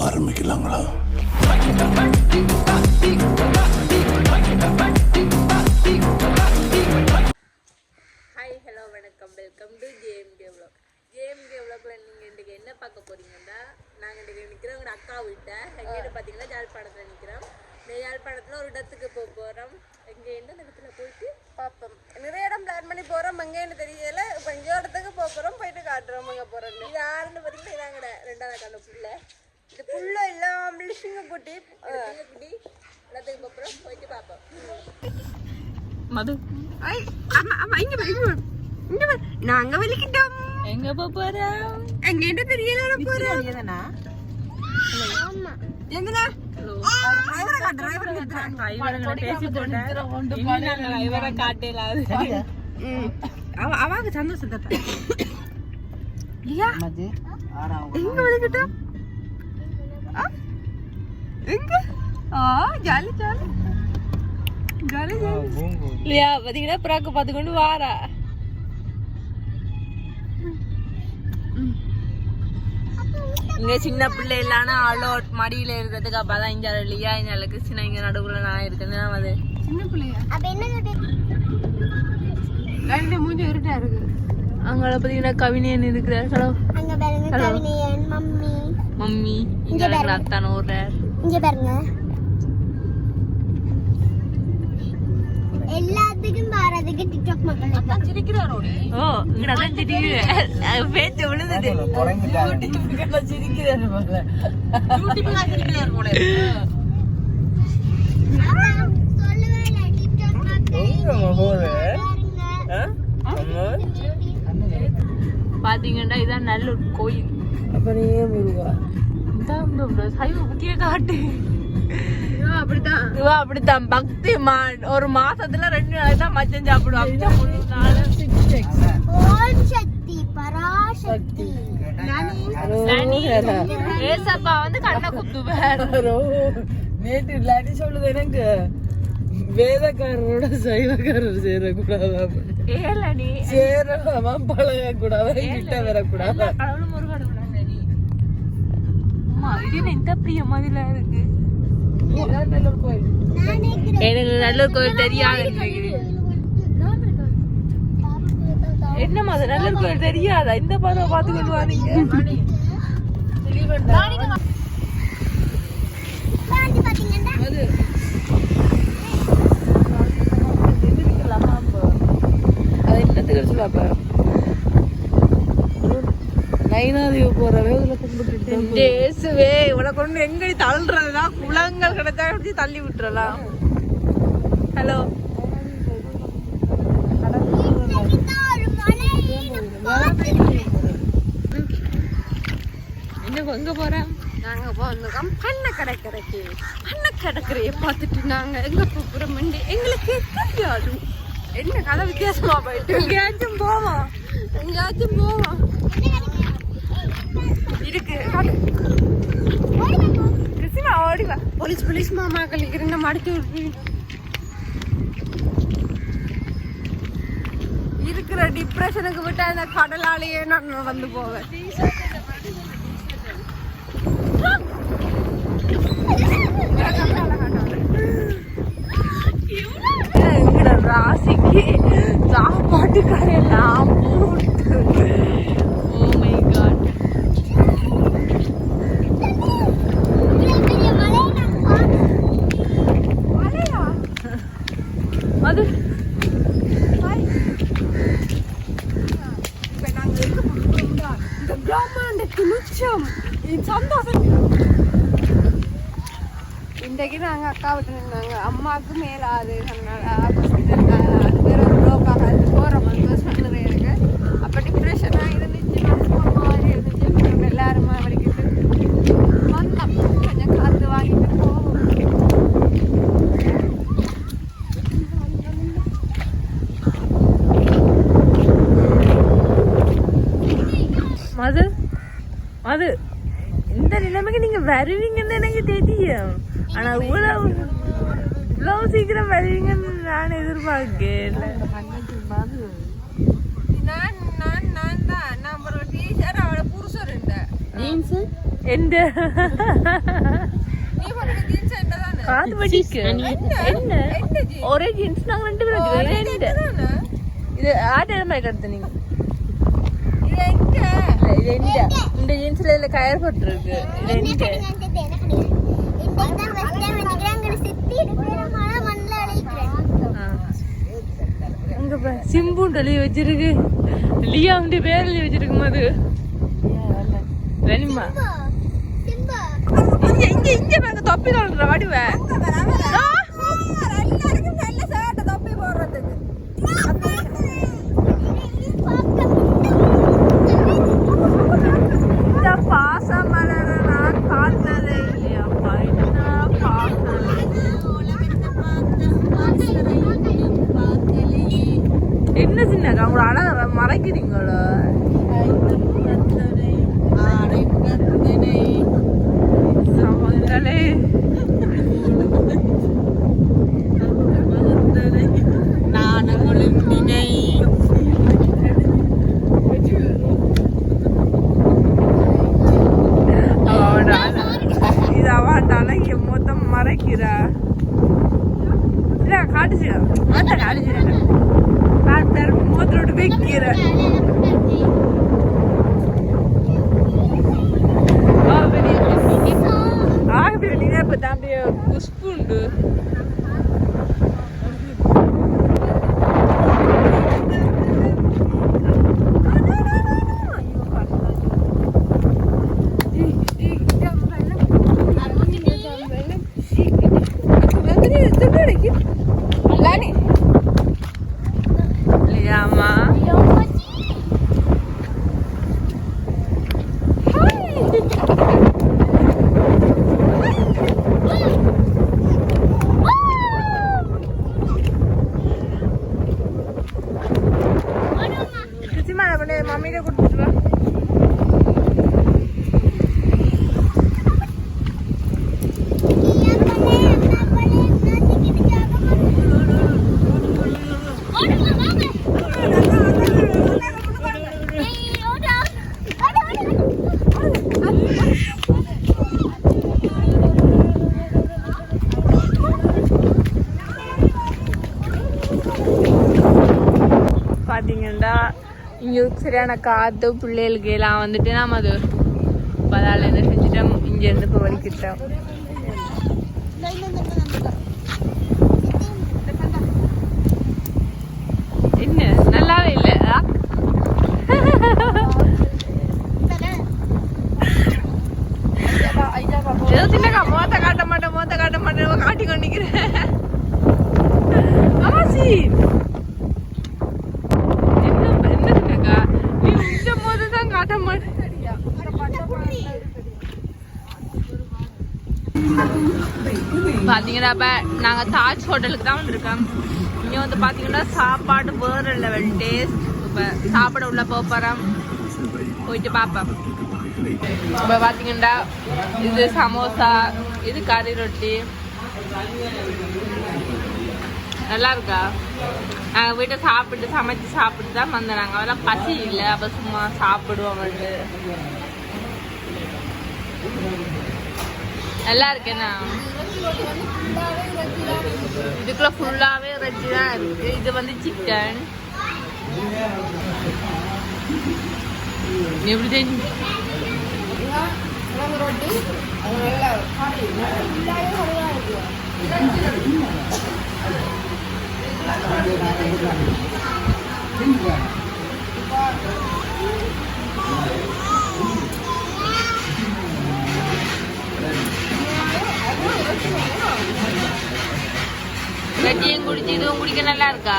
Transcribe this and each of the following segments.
ஆரம்பிக்கலாங்களா? Hi hello வணக்கம். Welcome to JMK vlog. JMK vlogல நீங்கள் இன்றைக்கி என்ன பார்க்க போறீங்கன்னா நாங்கள் இன்றைக்கி நிற்கிறோம் எங்கள் அக்கா வீட்டை. எங்கேன்னு பார்த்தீங்கன்னா யாழ்ப்பாணத்தில் நிற்கிறோம் இந்த யாழ்ப்பாணத்தில் ஒரு இடத்துக்கு போக போகிறோம் எங்கே எந்த இடத்துல போயிட்டு பார்ப்போம். நிறைய இடம் பிளான் பண்ணி போகிறோம் எங்கேன்னு தெரியல. இப்போ எங்கேயோ இடத்துக்கு போக போகிறோம் போயிட்டு காட்டுறோம். அங்கே போகிறோம் இது யாருன்னு பார்த்தீங்கன்னா இதாங்கட. ரெண்டாவது கண்ணு புள்ள. இது புள்ள எல்லாம் சிங்கக்குட்டி சிங்கக்குட்டி இடத்துக்கு போக போகிறோம் போயிட்டு பார்ப்போம் மது. ஐ, ஆமா, ஆமா, இங்க பாரு, இங்க பாரு. இங்க பாரு. நாங்க வலிக்கிட்டோம். எங்க போறோம்? எங்க என்ன தெரியல போறோம்? அவங்க சந்தோஷத்தை எங்க? ஆ ஜாலி ஜாலி ஜாலி ஜாலி இல்லையா பாத்தீங்கன்னா பிராக்கு பார்த்து கொண்டு வாரா இங்க சின்ன பிள்ளை இல்லாம அலோட் மடியில இருக்கிறதுக்கு அப்பதான் இங்க இல்லையா இந்த கிறிஸ்டினா இங்க நடுவுல நான் இருக்கேன் அது சின்ன பிள்ளையா? ரெண்டு மூஞ்சி இருட்டா இருக்கு. அங்க பாத்தீங்கன்னா கவினியன் இருக்கிறார். ஹலோ. மம்மி. மம்மி இங்க அத்தான் ஓடுறார் இங்க பாருங்க. எல்லாத்துக்கும் பாரதுக்கு டிக்டாக் மக்கள். சிரிக்கிறாரோ ஓ இங்க அதான் திடீர்னு பேச்சு விழுந்தது. சிரிக்கிறாரு போல. சிரிக்கிறாரு போல பாத்தீங்கன்னா இதான் நல்லூர் கோயில். அப்புறம் ஏன் முருகா? இந்த சைவ காட்டு அப்படித்தான் இவா அப்படித்தான் பக்தி மான் ஒரு மாசத்துல ரெண்டு நாளைக்கு தான் மச்சம் நாள் ஏசப்பா வந்து கண்ணை குத்துவார் நேற்று இல்லாட்டி சொல்லுது எனக்கு வேதக்காரரோட சைவக்காரர் சேரக்கூடாது ஏலடி சேரலாமா பழக கூடாது கிட்ட வரக்கூடாது அம்மா இது என்ன இந்த பிரிய மாதிரில இருக்கு. எனக்கு நல்லூர் கோயில் தெரியாது. என்ன மாதிரி நல்லூர் கோயில் தெரியாதா? இந்த பறவை பார்த்து கொண்டு வாரீங்க. பாத்தீங்கன்னா அது என்னத்துக்கு சொல்லுவாப்ப நைனாதேவி போற வேகத்துல கும்பிட்டு டேசுவே இவனை கொண்டு எங்கடி தள்ளுறதுனா குளங்கள் கிடைச்சா எப்படி தள்ளி விட்டுறலாம்? ஹலோ இன்னும் எங்க போறேன் நாங்க போனோம் பண்ண கடற்கரைக்கு பண்ண கடற்கரையை பார்த்துட்டு நாங்க எங்க போகிறோம் எங்களுக்கு தெரியாது. என்ன கதை வித்தியாசமா போயிட்டு எங்கேயாச்சும் போவோம். எங்கேயாச்சும் போவோம். இருக்கு. கிறிஸ்டினா ஓடி வா. போலீஸ் போலீஸ் மாமாக்கள் இருந்த மடிச்சு இருக்கிற டிப்ரெஷனுக்கு விட்டா இந்த கடலாலேயே நான் வந்து போவேன். ராசிக்கு? சாப்பாட்டு கடையெல்லாம் போட்டு ஓ மை காட் அது இப்ப நாங்க எங்க போகிறோம்னா, இந்த பிரம்மாண்டத்து உச்சம் சந்தோஷம் இன்றைக்கு நாங்கள் அக்கா விட்டு நின்னாங்க அம்மாவுக்கு மேலாது அது பேர் ஒரு ப்ளோக்காக அது போகிறோம் வந்து சொன்னது எனக்கு அப்போ டிப்ரெஷனாக இருந்துச்சு மனசு மாதிரி இருந்துச்சு எல்லாருமா வலிக்கிட்டு வந்தோம் கொஞ்சம் காற்று வாங்கிட்டு போவோம் மது மது இந்த நிலைமைக்கு நீங்க வருவீங்கன்னு எனக்கு தெரியும். ஆனா இவ்வளவு இவ்வளவு சீக்கிரம் வருவீங்கன்னு நான் எதிர்பார்க்கல. நான் நான் நான் தான். நான் ஒரு டீச்சர் அவளை புருஷர் ஜீன்ஸ் எந்த? போடுற ஜீன்ஸ் என்னதானே காது வடிக்கு என்ன? ஒரே ஜீன்ஸ் நாங்க ரெண்டு பேரும். இது எந்த ஆட்ட மாதிரி கடத்து நீங்க இது எங்க எந்த இந்த ஜீன்ஸ்ல கயர் போட்டுருக்கு. பாரு, சிம்புண்டு எழுதி வச்சிருக்கு. லியா உண்டு பேர் எழுதி வச்சிருக்கு மது வேணுமா இங்க இங்க இங்க பாருங்க தொப்பி சொல்ற வடிவ. சின்ன சின்ன அவங்கள அழக மறைக்கிறீங்களோ. சமங்களே நினை দেখি লানি লিয়ামা মামিরে করতে இங்கே சரியான காற்று பிள்ளைகளுக்கு எல்லாம் வந்துட்டு நாம் அது பதாலேருந்து என்ன செஞ்சுட்டோம். இங்கேருந்து இப்போ வலிக்கிட்டோம் என்ன நல்லாவே இல்லை ஆ? ஏதோ சின்னக்கா மோத்த காட்ட மாட்டேன் மோத்த காட்ட மாட்டேன் காட்டி கொண்டிக்கிறேன் ஆசி என்ன என்ன சின்னக்கா நீ இந்த மோத தான் காட்ட மாட்டேன் பாத்தீங்கன்னா நாங்கள் தாஜ் ஹோட்டலுக்கு தான் வந்திருக்கோம். இங்கே வந்து பார்த்தீங்கன்னா சாப்பாடு வேற லெவல் டேஸ்ட் இப்போ சாப்பிட உள்ள போகிறோம் போயிட்டு பார்ப்போம் இப்போ பார்த்தீங்கன்னா இது சமோசா இது கறி ரொட்டி. நல்லா இருக்கா? நாங்கள் வீட்டை சாப்பிட்டு சமைச்சு சாப்பிட்டு தான் வந்தோம் நாங்கள் அதெல்லாம் பசி இல்லை. அப்போ சும்மா சாப்பிடுவோம் வந்து. நல்லா இருக்கேண்ணா இதுக்குள்ள ஃபுல்லாகவே இறைச்சி தான் இருக்கு இது வந்து சிக்கன் எப்படி தெரிஞ்சு கட்டியும் குடிச்சு இதுவும் குடிக்க நல்லா இருக்கா?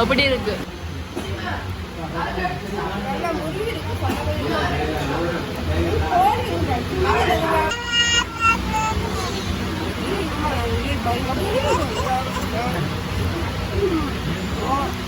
அப்படி இருக்கு. Oh